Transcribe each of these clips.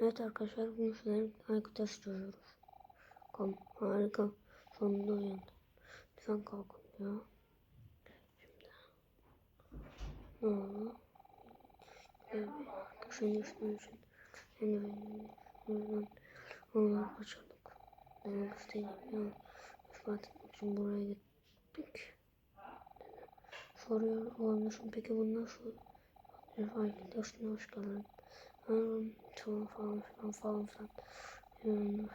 Evet arkadaşlar bugün sizlerle Aykut açıyoruz. Kom harika. Sonunda uyandım. Lütfen kalkın ya. Şimdi. Ne oldu? Şunun üstüne için. Yani ben onları kaçırdık. Ben hastaydım ya. İspat etmek için buraya gittik. Soruyor olmuşum. Peki şu. Fark ediyorsun. Hoş geldin. Falan filan falan filan. Yani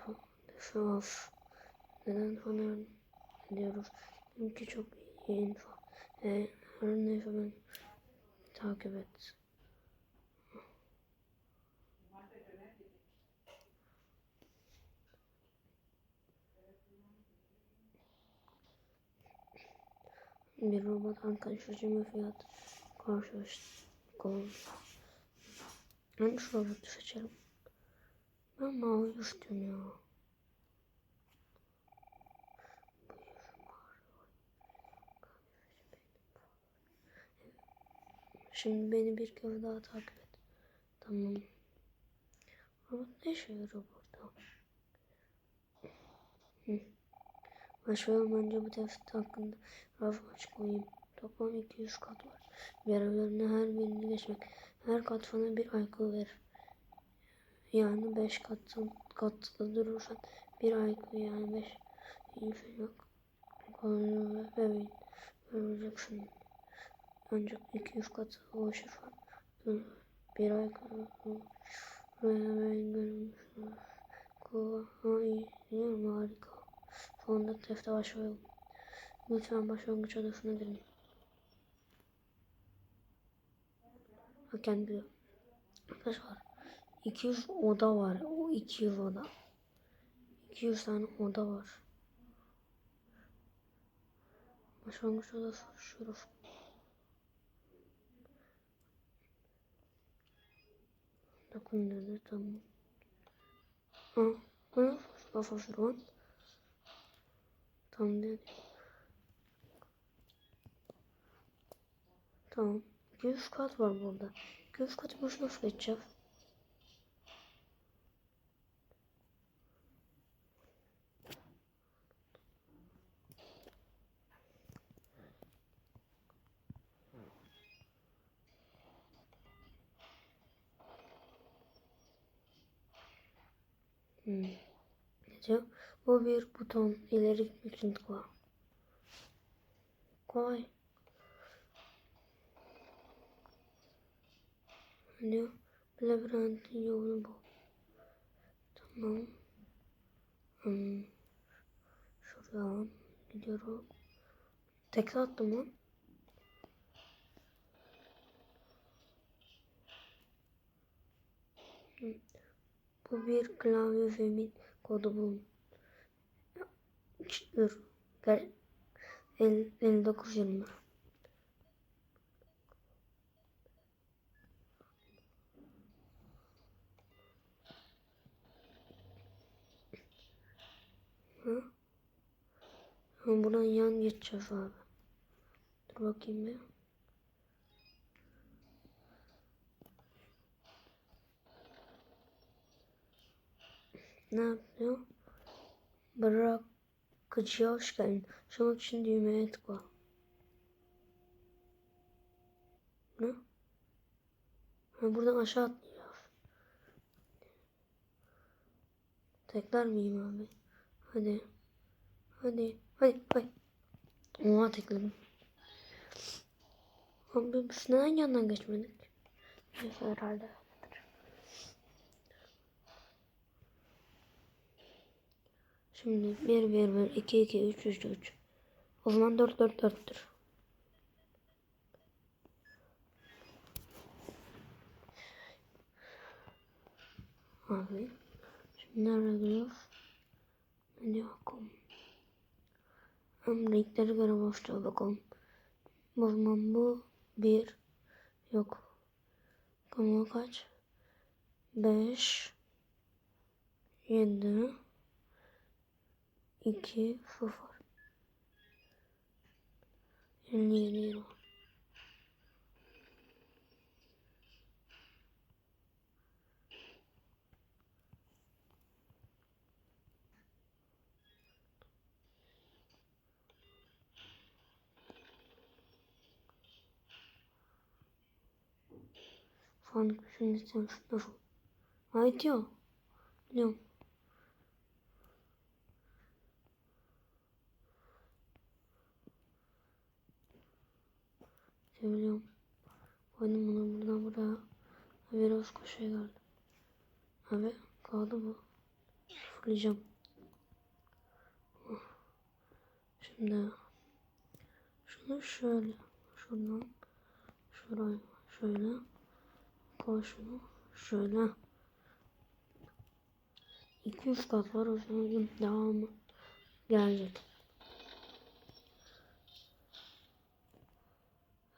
şu of. Neden sonra diyoruz. Çünkü çok iyi info. E, her neyse ben takip et. Bir robot arkadaşıcı fiyat karşılaştık. Şu robotu seçerim. Ben mavi istiyorum ya. Şimdi beni bir kere daha takip et. Tamam. Robot ne işe yarıyor burada? Hı. Başlayalım önce bu test hakkında raf açıklayayım. Toplam 200 kat var. Görevlerine her birini geçmek. Her kat sana bir IQ verir. Yani 5 kat katta durursan bir IQ yani 5 iyi yok. Kolunu ve göreceksin. Ancak 200 kat ulaşırsan bir IQ ve bebeğin görmüşsün. Kulağa iyi değil mi? Harika. Sonunda teste başlayalım. Lütfen başlangıç odasına girin. Hakem biliyor. Arkadaşlar 200 oda var. O 200 oda. 200 tane oda var. Başlangıç odası şurası. Bakın dedi tamam. Ha, bunu kafa şuran. Tamam dedi. Tamam. 200 kat var burada. 200 katı boş nasıl geçeceğiz? Hmm. Ne diyor? Bu bir buton. ileri gitmek için tıkla. Kolay. Diyor. Labirentin yolu bu. Tamam. Hmm. Şuraya gidiyorum. Tekrar attım lan. Bu bir klavye femin kodu bu. Dur. Gel. 59 20. Hı? Ama buradan yan geçeceğiz abi. Dur bakayım bir. Ne yapıyor? Bırakıcıya hoş geldin. Açmak için düğmeye tıkla. Ne? Ha, buradan aşağı atlıyor. Tekrar mıyım abi? Hadi. Hadi. Hadi. Hadi. Oha tekledim. Abi biz neden yandan geçmedik? Neyse herhalde. Şimdi 1 1 1 2 2 3 3 3. O zaman 4 4 4'tür. Abi. Şimdi nereye gidiyoruz? Hadi bakalım. Hem renklere göre başlıyor bakalım. O bu bir yok. Ama kaç? Beş yedi iki sıfır. Yeni yeni. Falan şunu istiyorum. Şunu da Ha itiyor. Biliyorum. Biliyorum. Koydum bunu buradan buraya. Biraz koşuya geldi. Abi kaldı bu. Fırlayacağım. Şimdi şunu şöyle şuradan şuraya şöyle koy şöyle 200 kat var o zaman devamı gelecek.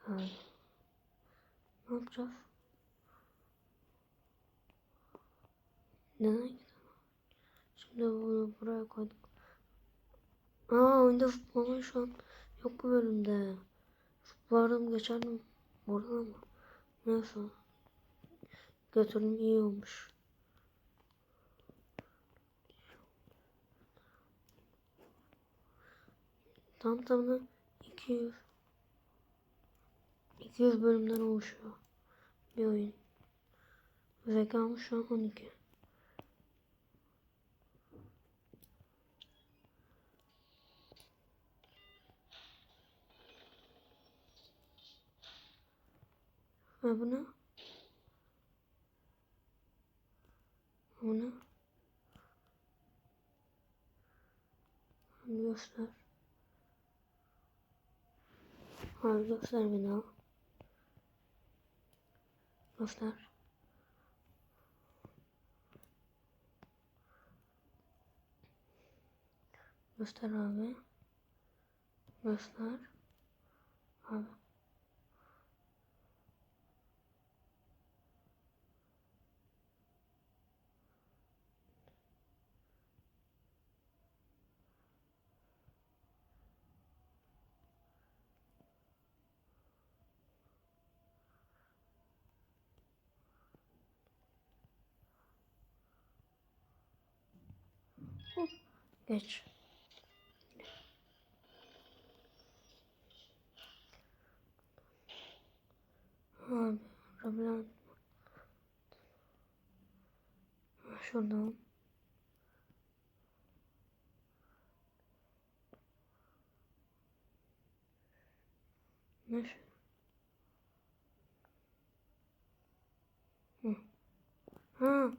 Yani. Ne yapacağız? Neden gidelim? Şimdi bunu buraya koyduk. Aa oyunda futbolun şu an yok bu bölümde. Futbolum geçerdim oradan ama. Neyse. Götürdüm iyi olmuş. Tam tamına 200 200 bölümden oluşuyor bir oyun. Zekamı şu an 12. Ve bunu bunu göster. Hayır göster beni al. Göster. Göster abi. Göster. Abi. Geç. Abi, Rablan. Şuradan. Ne şey? Hı. Ha.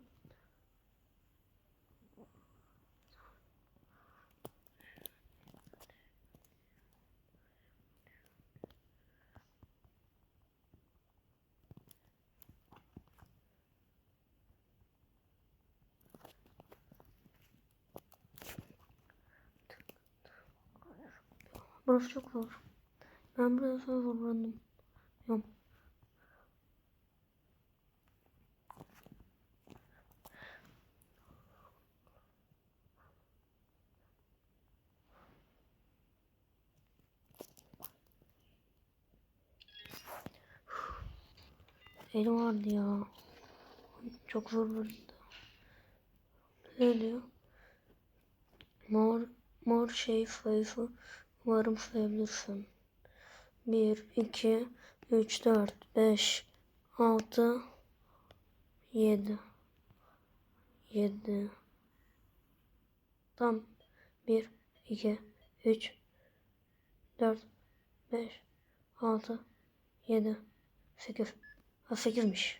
Burası çok zor. Ben buraya sonra zorlandım. Yok. Elim vardı ya. Çok zor bölümdü. Ne diyor? Mor, mor şey sayısı umarım sayabilirsin. 1, 2, 3, 4, 5, 6, 7. 7. Tam 1, 2, 3, 4, 5, 6, 7, 8. Ha 8'miş.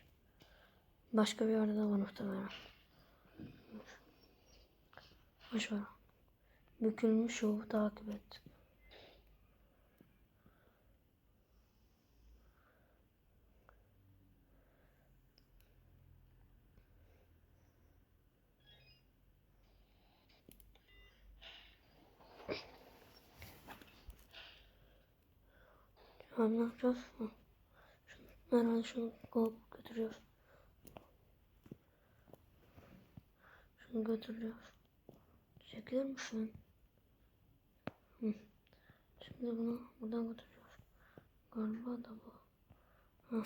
Başka bir yerde daha var muhtemelen. Boş ver. Bükülmüş o takip et. Şu an ne yapacağız? Şunu, herhalde şunu kovup götürüyoruz. Şunu götürüyoruz. Çekilir misin? Hı. Şimdi bunu buradan götürüyoruz. Galiba da bu. Hı.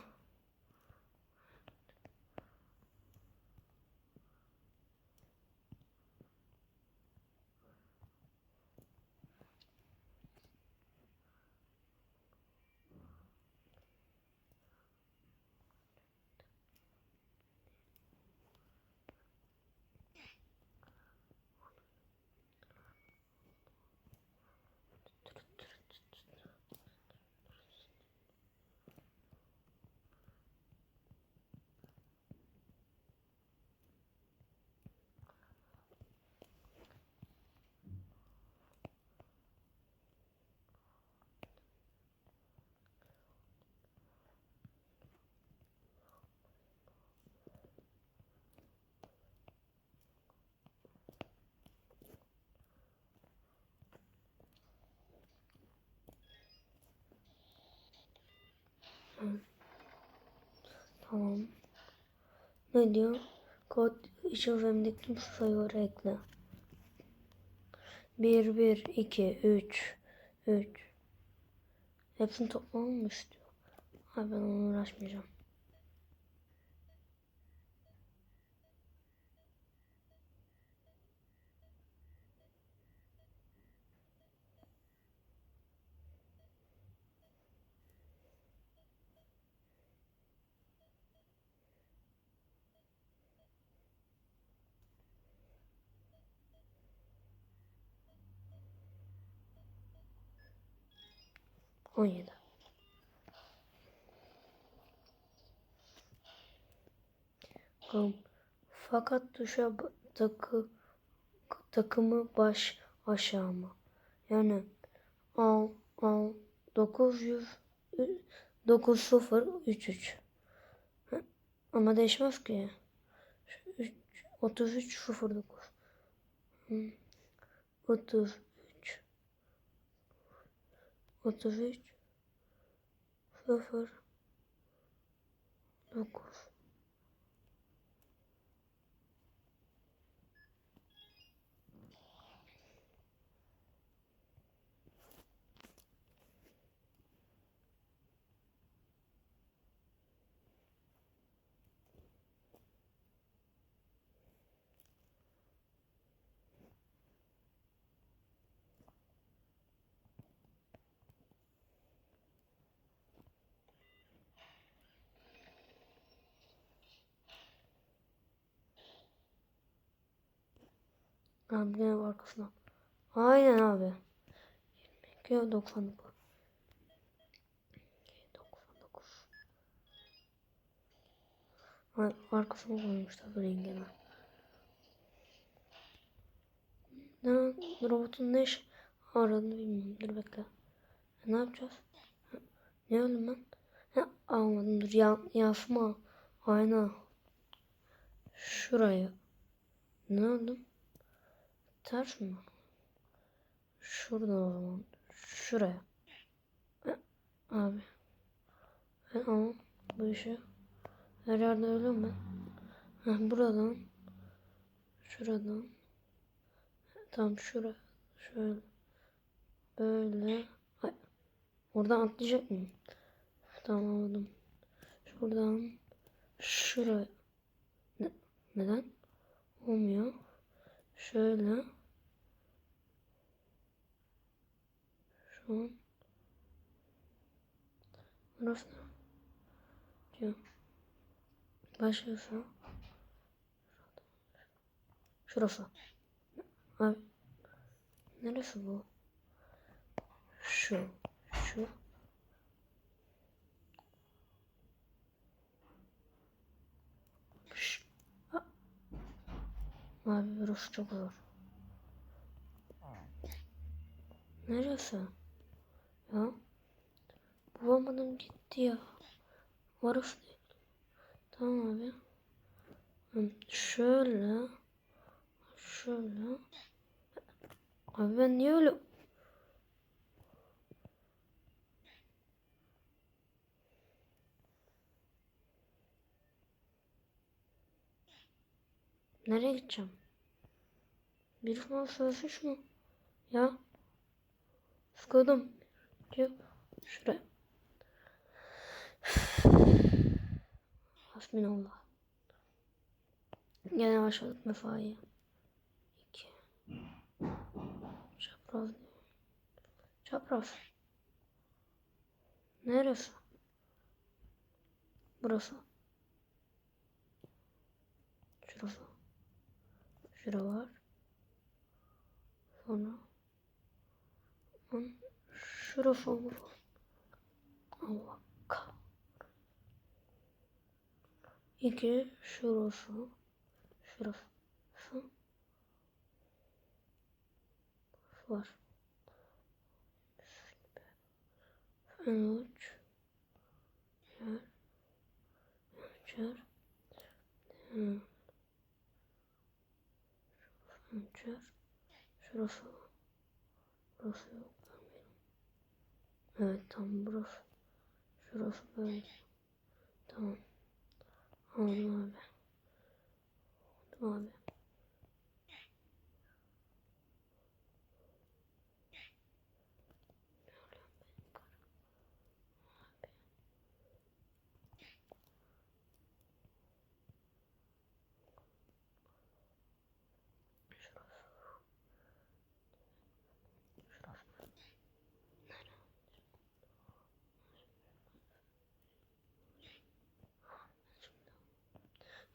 Tamam. Ne diyor? Kod için RAM'deki tüm sayıları ekle. 1, 1, 2, 3, 3. Hepsini toplamamı mı istiyor? Abi ben onunla uğraşmayacağım. On yedi. Bakalım. Fakat tuşa takı, takımı baş aşağı mı? Yani al al 900 9 0 3 3. Hı, Ama değişmez ki. Şu üç- 33 09. Hı. 33 33 0 9 Abi gene arkasına. Aynen abi. 22 99. 99. Ay, arkasına koymuşlar ingene. Ne robotun ne iş aradığını bilmiyorum. Dur bekle. Ne yapacağız? Ne öldüm ben? Ha, almadım dur ya, yansıma. Ayna. Şuraya. Ne öldüm? Ters mi? Şuradan o zaman. Şuraya. Abi. Ben ama bu işi her yerde ölüyorum ben. Heh, buradan. Şuradan. Tam şura. Şöyle. Böyle. Ay. Oradan atlayacak mıyım? Tamam anladım. Şuradan. Şuraya. Ne? Neden? Olmuyor. Şöyle. Şu. Burası ne? Diyor. Başlıyorsa. Şurası. Abi. Neresi bu? Şu. Şu. Ha. Abi burası çok zor. Neresi? Ya. Bulamadım gitti ya. Değil. Tamam abi. Şöyle. Şöyle. Abi ben niye öyle... Nereye gideceğim? Bir falan sözleş mu? Ya. Sıkıldım. Diyor. Şuraya. Hasbinallah. Gene başladık mefaya. İki. Çapraz. Çapraz. Neresi? Burası. Şurası. Şura var. Sonra. Şurası olur. Allah kah. İki. Şurası. Şurası. Var. Üç. Yer. Üçer. Üçer. Şurası. Burası. Evet tam burası. Şurası böyle. Tamam. Aldım abi. Aldım abi.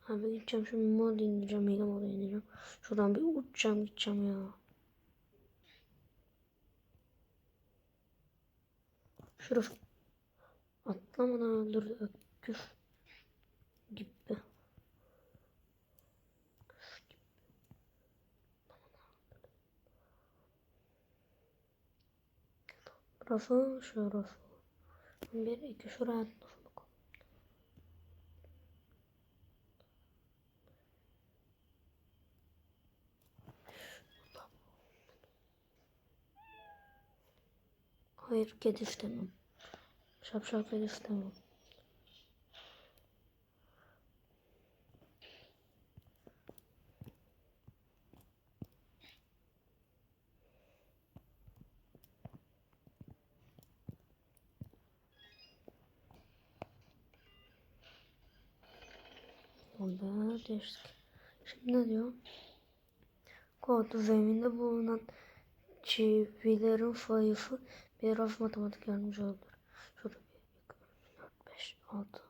Abi gideceğim şimdi mod indireceğim. Mega modu indireceğim. Şuradan bir uçacağım gideceğim ya. Şurası. Atlamadan öldürdü öküz. Gibi. Burası şurası. Bir iki şuraya atlasın Hayır kedi istemem. Şapşal kedi istemem. Şimdi ne diyor? Kod zeminde bulunan çivilerin sayısı bir raf matematik yardımcı olur. Şurada 1, 2, 3, 4, 5, 6.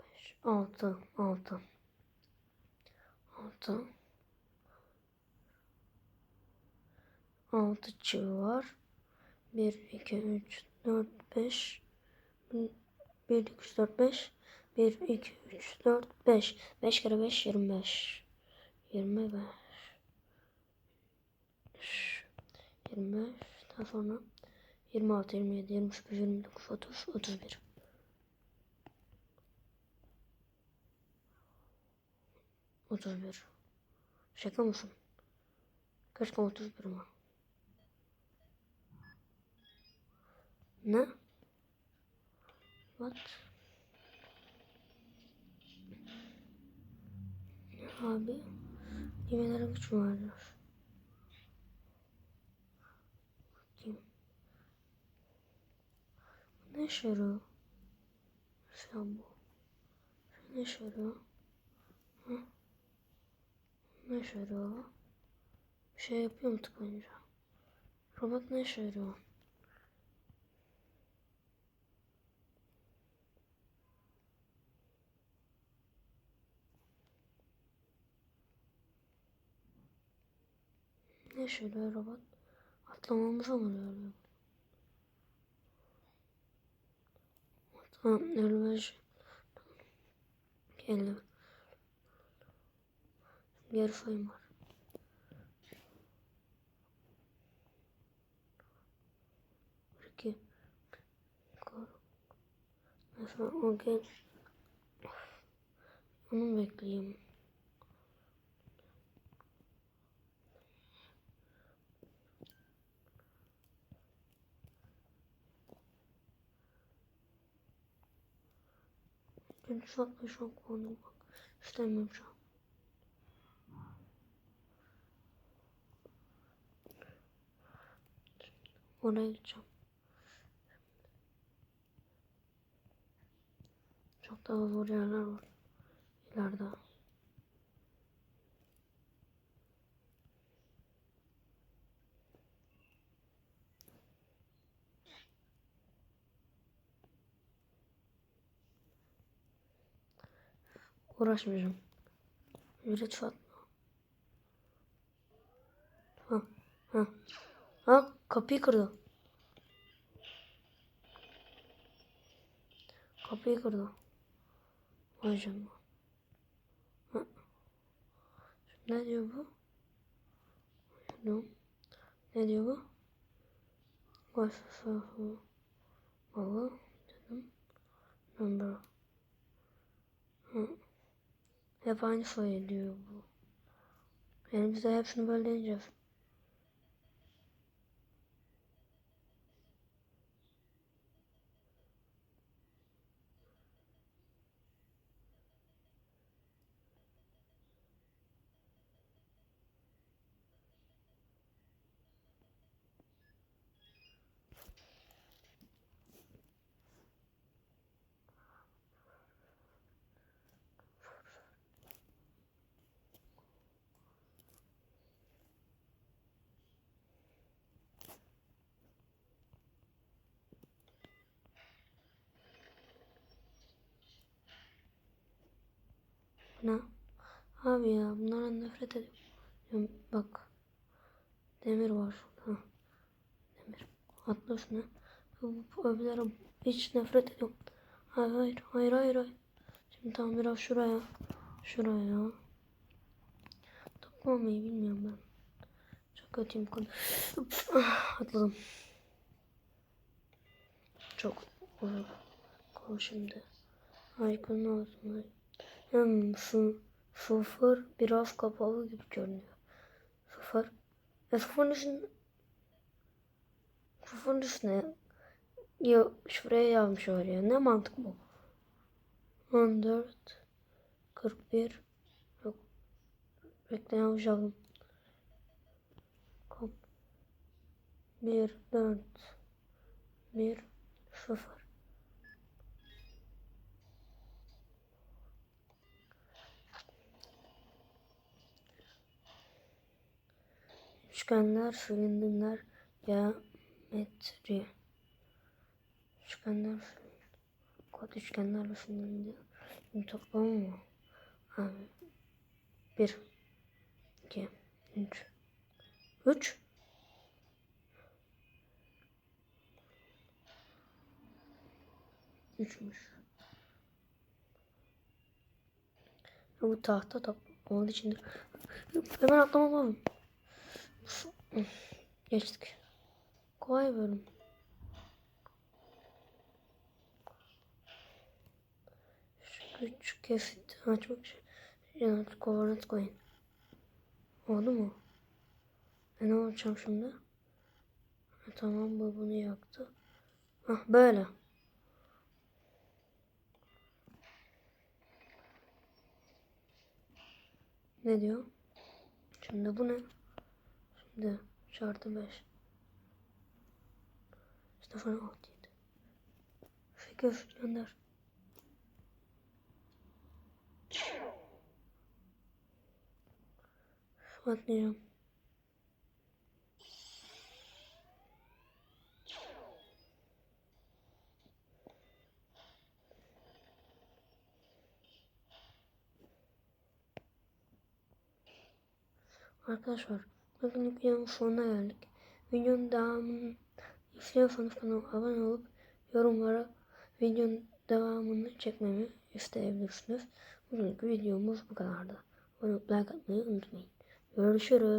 5, 6, 6. 6. 6 çivi var. 1, 2, 3, 4, 5. 1, 2, 3, 4, 5. 1, 2, 3, 4, 5. 5 kere 5, 25. 25. 25. Daha sonra 26, 27, 28, 29, 30, 31. Otuz bir. Şaka mısın? Keşke otuz bir mi? Ne? What? Abi. Yemelere güç mü vardır? Bakayım. Ne işe yarıyor? Sen bu. Ne işe yarıyor? Hı? Ne işe yarıyor? Bir şey yapıyor mu tıklayınca? Robot ne işe? Ne işe robot? Atlamamıza mı yarıyor? Tamam, 55. 50. Geri sayım var. İki. Mesela o gel. Onu bekleyeyim. Ben çok çok konu bak. İstemiyorum şu an. Oraya gideceğim. Çok daha zor yerler var. İleride. Uğraşmayacağım. Lütfen. Ha, ha. Ha, kapıyı kırdı. Kapıyı kırdı. Vay. Ha. Ne diyor bu? Ne, ne diyor bu? Başsafı. Baba dedim. Number. Hı. Hep aynı sayı diyor bu. Yani biz de hepsini böyle deneyeceğiz. Ne? Abi ya bunlardan nefret ediyorum. Bak. Demir var şurada. Demir. Atla üstüne. Öbürleri hiç nefret ediyorum. Hayır hayır hayır hayır. hayır. Şimdi tam biraz şuraya. Şuraya. Toplamayı bilmiyorum ben. Çok kötüyüm bu konuda. Atladım. Çok. Kol şimdi. Aykonun altında. Hem şu sıfır biraz kapalı gibi görünüyor. Sıfır. E sıfırın üstüne sıfırın üstüne ya şuraya yazmışlar ya. Ne mantık bu? 14 41 Yok. Bekle yapacağım. Kop. 1 4 1 0 Üçgenler, silindirler, geometri. Üçgenler, kod üçgenler, silindir. Toplamı mı? Abi. Bir, iki, üç. Üç. Üçmüş. Bu tahta top olduğu için hemen atlamam lazım. Geçtik. Kolay bölüm. Şu küçük kesit açmak için koordinat koyun. Oldu mu? E ne olacağım şimdi? E, tamam bu bunu yaktı. Hah böyle. Ne diyor? Şimdi bu ne? Şimdi şartı 5. Stefan 7. Fikir gönder. Atlayacağım. Arkadaşlar bakın videonun sonuna geldik. Videonun devamını istiyorsanız kanala abone olup yorumlara videonun devamını çekmemi isteyebilirsiniz. Bugünkü videomuz bu kadardı. Abone like atmayı unutmayın. Görüşürüz.